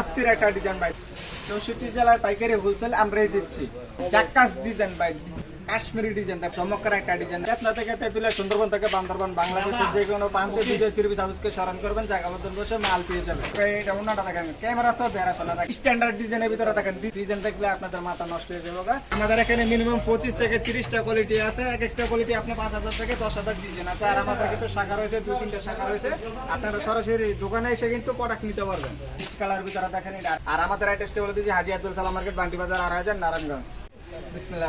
অস্থির একটা ডিজাইন ভাই। চৌষট্টি জেলায় পাইকারি হোলসেল আমরাই দিচ্ছি। চাক্কাস ডিজাইন ভাই। কাশ্মীরি ডিজাইন চমৎকার একটা ডিজাইন। আপনার থেকে তেতুলিয়া সুন্দরবন থেকে বান্দরবান বাংলাদেশের যে কোনো প্রান্তে বিজয় তিরবি সাউসকে স্মরণ করবেন জায়গা বসে মাল পেয়ে যাবেন। এটা অন্যটা দেখেন ক্যামেরা তো বেড়াশো না স্ট্যান্ডার্ড ডিজাইনের ভিতরে দেখেন ডিজাইন দেখলে আপনাদের মাথা নষ্ট হয়ে যাবে আমাদের এখানে মিনিমাম পঁচিশ থেকে তিরিশটা কোয়ালিটি আছে এক একটা কোয়ালিটি আপনি পাঁচ হাজার থেকে দশ হাজার ডিজাইন আছে। আর আমাদের কিন্তু শাখা রয়েছে দুই তিনটা শাখা রয়েছে। আপনারা সরাসরি দোকানে এসে কিন্তু প্রোডাক্ট নিতে পারবেন। কালার ভিতরে দেখেন আর আমাদের অ্যাড্রেসটা বলে দিচ্ছি হাজি আব্দুল সালাম মার্কেট বান্টি বাজার আর হাজার নারায়ণগঞ্জ। আপনার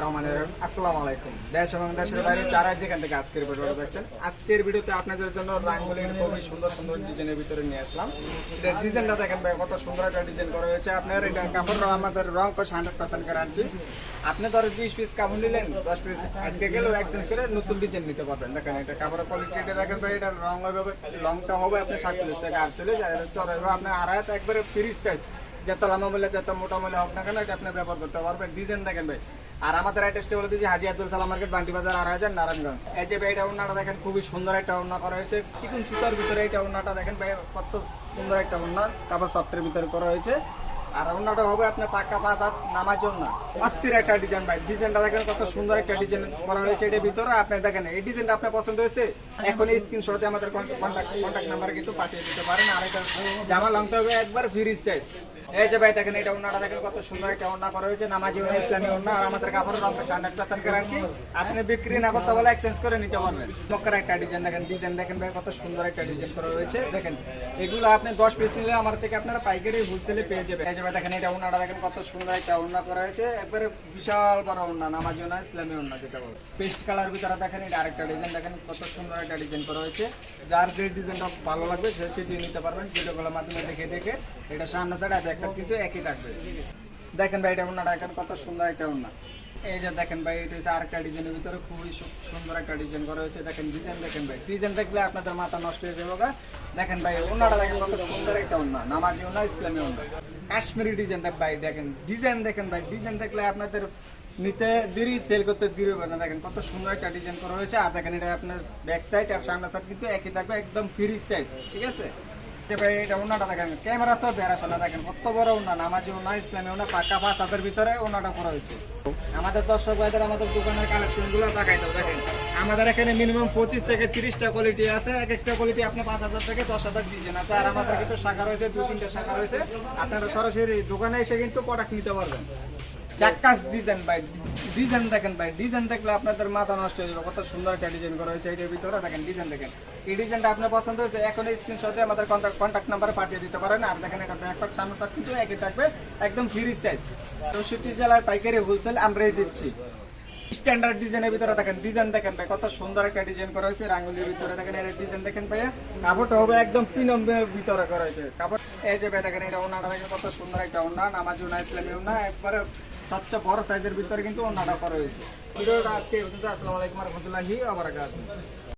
আপনি ধরো বিশ পিস কাপড় নিলেন, দশ পিস আজকে গেলেও এক্সচেঞ্জ করে নতুন ডিজাইন নিতে পারবেন। দেখেন এটা কাপড়ের কোয়ালিটি দেখেন ভাই, এটা রং হবে লংটা হবে, আপনি সাতচল্লিশ থেকে আটচল্লিশ, আর হবে আপনার আড়াই একবারে ফ্রি সাইজ যত লামা বলে যত মোটা মলে হোক না কেন, এটা আপনি ব্যবহার করতে পারবেন। ডিজাইন দেখেন ভাই। আর আমাদের অ্যাড্রেসটা বলে দিচ্ছি হাজি আব্দুল সালাম মার্কেট, বান্টি বাজার আর হাজার নারায়ণগঞ্জ। এই যে ভাই, এটা ওনাটা দেখেন, খুবই সুন্দর একটা ওনা করা হয়েছে। চিকন সুতার ভিতরে এটা ওনাটা দেখেন ভাই, কত সুন্দর একটা ওনা তারপর সফটের ভিতরে করা হয়েছে। আর ওনাটা হবে আপনার পাক্কা পাঁচ হাত নামার জন্য অস্থির একটা ডিজাইন ভাই। ডিজাইনটা দেখেন কত সুন্দর একটা ডিজাইন করা হয়েছে এটার ভিতরে। আপনি দেখেন, এই ডিজাইনটা আপনার পছন্দ হয়েছে? এখন এই স্ক্রিনশটে আমাদের কন্ট্যাক্ট কন্ট্যাক্ট নাম্বার কিন্তু পাঠিয়ে দিতে পারেন। আর এটা জামা লংটা হবে একবার ফ্রি সাইজ এই যে ভাই দেখেন, এটা ওনাটা দেখেন, কত সুন্দর একটা ওনা করা হয়েছে, নামাজি ওনা ইসলামী ওনা আর আমাদের কাপড়ের রঙটা হান্ড্রেড পার্সেন্ট গ্যারান্টি আপনি বিক্রি না করতে বলে এক্সচেঞ্জ করে নিতে পারবেন। মক্কার একটা ডিজাইন দেখেন ডিজাইন দেখেন ভাই, কত সুন্দর একটা ডিজাইন করা হয়েছে। দেখেন, এগুলো আপনি দশ পিস নিলে আমার থেকে আপনারা পাইকারি হোলসেলে পেয়ে যাবেন। এই যে ভাই দেখেন, এটা ওনাটা দেখেন, কত সুন্দর একটা ওনা করা হয়েছে। একবারে বিশাল বড় ওনা নামাজি ওনা ইসলামী ওনা যেটা বলে। পেস্ট কালার ভিতরে দেখেন, এটা আরেকটা ডিজাইন দেখেন, কত সুন্দর একটা ডিজাইন করা হয়েছে। যার যে ডিজাইনটা ভালো লাগবে, সে সেটি নিতে পারবেন। ভিডিওগুলোর মাধ্যমে দেখে দেখে এটা সামনে সাইড আর কিন্তু একই থাকবে। দেখেন ভাই, এটা ওনাটা দেখেন কত সুন্দর একটা ওনা এই যে দেখেন ভাই, এটা হচ্ছে আরেকটা ডিজাইনের ভিতরে খুবই সুন্দর একটা ডিজাইন করা হয়েছে। দেখেন ডিজাইন দেখেন ভাই ডিজাইন দেখলে আপনাদের মাথা নষ্ট হয়ে যাবে। দেখেন ভাই ওনাটা দেখেন কত সুন্দর একটা ওনা নামাজি ওনা ইসলামী ওনা কাশ্মীরি ডিজাইনটা ভাই, দেখেন ডিজাইন দেখেন ভাই ডিজাইন দেখলে আপনাদের নিতে দেরি সেল করতে দেরি হবে না। দেখেন কত সুন্দর একটা ডিজাইন করা হয়েছে। আর দেখেন এটা আপনার ব্যাক সাইড আর সামনে সাইড কিন্তু একই থাকবে, একদম ফ্রি সাইজ ঠিক আছে? ভাই, এটা দেখেন ক্যামেরা তো দেখেন কত পাঁচ ভিতরে আমাদের আমাদের দোকানের কালেকশনগুলো দেখাই দেখেন। আমাদের এখানে মিনিমাম পঁচিশ থেকে তিরিশটা কোয়ালিটি আছে। এক একটা কোয়ালিটি আপনি পাঁচ হাজার থেকে দশ হাজার ডিজাইন আছে। আর আমাদের কিন্তু শাখা রয়েছে, দুই, তিনটা শাখা রয়েছে। আপনারা সরাসরি দোকানে এসে কিন্তু প্রোডাক্ট নিতে পারবেন। চাক্কাস ডিজাইন ভাই ডিজাইন দেখেন ভাই, ডিজাইন দেখলে আপনাদের মাথা নষ্ট হয়ে যাবে। কত সুন্দর একটা ডিজাইন করা হয়েছে এটার ভিতরে। দেখেন ডিজাইন দেখেন। এই ডিজাইনটা আপনার পছন্দ হয়েছে এখন এই স্ক্রিনশটে আমাদের কন্ট্যাক্ট কন্ট্যাক্ট নাম্বারে পাঠিয়ে দিতে পারেন। আর দেখেন এটা ব্যাকপ্যাক সামনে সব কিন্তু একই থাকবে, একদম ফ্রি সাইজ চৌষট্টি জেলায় পাইকারি হোলসেল আমরাই দিচ্ছি। স্ট্যান্ডার্ড ডিজাইনের ভিতরে দেখেন ডিজাইন দেখেন ভাই, কত সুন্দর একটা ডিজাইন করা হয়েছে, রাঙ্গুলির ভিতরে দেখেন, এর ডিজাইন দেখেন ভাইয়া। কাপড়টা হবে একদম পিনমের ভিতরে করা হয়েছে। কাপড় এই যে ভাই দেখেন, এটা ওনাটা দেখেন, কত সুন্দর একটা ওনা নামাজ ওনা ইসলামী ওনা একবারে সবচেয়ে বড় সাইজের ভিতরে কিন্তু ওনাটা করা হয়েছে ভিডিওটা আজকে। আসসালামু আলাইকুম রহমতুল্লাহি আবরাকাতুহু